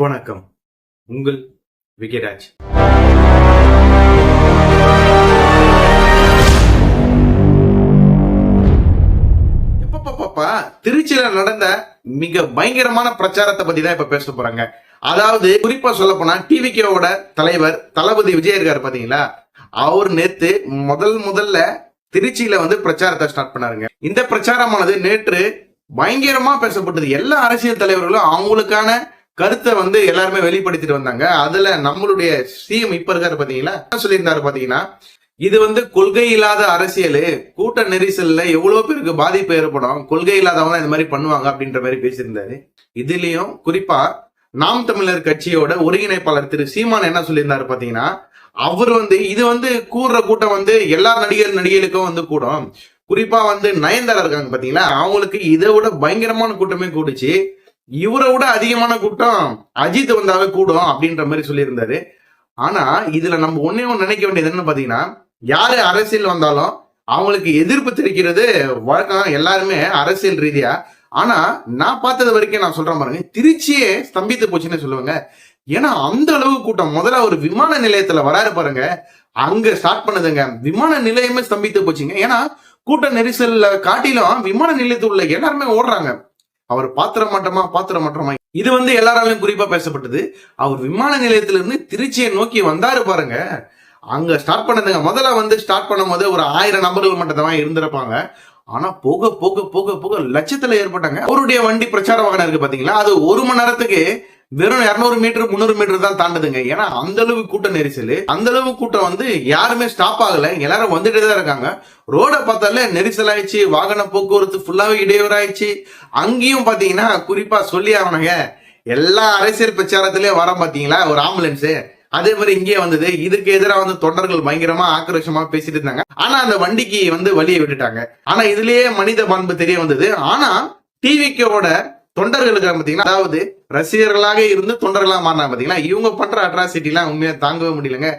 வணக்கம். உங்கள் விஜயராஜ். எப்பப்பப்பா திருச்சியில நடந்த மிக பயங்கரமான பிரச்சாரத்தை பத்தி தான் இப்ப பேச போறாங்க. அதாவது குறிப்பா சொல்ல போனா டிவிகேவோட தலைவர் தளபதி விஜய் இருக்காரு பாத்தீங்களா? அவர் நேத்து முதல் முதல்ல திருச்சியில வந்து பிரச்சாரத்தை ஸ்டார்ட் பண்ணாருங்க. இந்த பிரச்சாரமானது நேற்று பயங்கரமா பேசப்பட்டது. எல்லா அரசியல் தலைவர்களும் அவங்களுக்கான கருத்தை வந்து எல்லாருமே வெளிப்படுத்திட்டு வந்தாங்க. அதுல நம்மளுடைய சிஎம் இப்ப இருக்காரு பாத்தீங்களா? என்ன சொல்லியிருந்தாரு பாத்தீங்கன்னா இது வந்து கொள்கை இல்லாத அரசியல். கூட்ட நெரிசல்ல எவ்வளவு பேருக்கு பாதிப்பு ஏற்படும். கொள்கை இல்லாதவங்க இந்த மாதிரி பண்ணுவாங்க அப்படின்ற மாதிரி பேசியிருந்தாரு. இதுலயும் குறிப்பா நாம் தமிழர் கட்சியோட ஒருங்கிணைப்பாளர் திரு சீமான் என்ன சொல்லியிருந்தாரு பாத்தீங்கன்னா அவர் வந்து இது வந்து கூடுற கூட்டம் வந்து எல்லா நடிகர் நடிகைகளுக்கும் வந்து கூடும். குறிப்பா வந்து நயன்தாரா இருக்காங்க பாத்தீங்களா? அவங்களுக்கு இதை விட பயங்கரமான கூட்டமே கூடுச்சு. இவரை விட அதிகமான கூட்டம் அஜித் வந்தாவே கூடும் அப்படின்ற மாதிரி சொல்லியிருந்தாரு. ஆனா இதுல நம்ம ஒன்னே ஒன்று நினைக்க வேண்டியது என்னன்னு பாத்தீங்கன்னா யாரு அரசியல் வந்தாலும் அவங்களுக்கு எதிர்ப்பு தெரிவிக்கிறது வழக்கம் எல்லாருமே அரசியல் ரீதியா. ஆனா நான் பார்த்தது வரைக்கும் நான் சொல்றேன் பாருங்க திருச்சியே ஸ்தம்பித்து போச்சுன்னு சொல்லுவாங்க. ஏன்னா அந்த அளவு கூட்டம். முதல்ல ஒரு விமான நிலையத்துல வராரு பாருங்க அங்க ஸ்டார்ட் பண்ணுதுங்க. விமான நிலையமே ஸ்தம்பித்து போச்சுங்க. ஏன்னா கூட்ட நெரிசல்ல காட்டிலும் விமான நிலையத்துள்ள எல்லாருமே ஓடுறாங்க. அவர் பாத்திர மாட்டோமா பாத்திர மாட்டோமா இது வந்து எல்லாராலையும் குறிப்பா பேசப்பட்டது. அவர் விமான நிலையத்திலிருந்து திருச்சியை நோக்கி வந்தாரு பாருங்க. அங்க ஸ்டார்ட் பண்ணதுங்க. முதல்ல வந்து ஸ்டார்ட் பண்ணும்போது ஒரு ஆயிரம் நபர்கள் மட்டும் தான் இருந்திருப்பாங்க. ஆனா போக போக போக போக லட்சத்துல ஏற்பட்டாங்க. அவருடைய வண்டி பிரச்சார வாகனம் இருக்கு பாத்தீங்களா? அது ஒரு மணி நேரத்துக்கு வெறும் இருநூறு மீட்டர் முந்நூறு மீட்டர் தான் தாண்டுதுங்க. ஏன்னா அந்த அளவு கூட்ட நெரிசல். அந்த அளவு கூட்டம் வந்து யாருமே ஸ்டாப் ஆகல. எல்லாரும் வந்துட்டே தான் இருக்காங்க. ரோடை பார்த்தாலே நெரிசல் ஆயிடுச்சு வாகன போக்குவரத்து ஃபுல்லாவே இடையூறாயிடுச்சு. அங்கேயும் பாத்தீங்கன்னா குறிப்பா சொல்லி ஆகணுங்க. எல்லா அரசியல் பிரச்சாரத்திலயும் வர பாத்தீங்களா ஒரு ஆம்புலன்ஸ் அதே மாதிரி இங்கே வந்தது. இதுக்கு எதிராக வந்து தொண்டர்கள் பயங்கரமா ஆக்ரோஷமா பேசிட்டு இருந்தாங்க. ஆனா அந்த வண்டிக்கு வந்து வழியை விட்டுட்டாங்க. ஆனா இதுலயே மனித பண்பு தெரிய வந்தது. ஆனா டிவிக்கோட தொண்டர்களுக்கு பாத்தீங்கன்னா அதாவது ரசிகர்களாக இருந்து தொண்டர்களா மாறினா பாத்தீங்களா இவங்க பண்ற அட்ராசிட்டி எல்லாம் உண்மையா தாங்கவே முடியலங்க.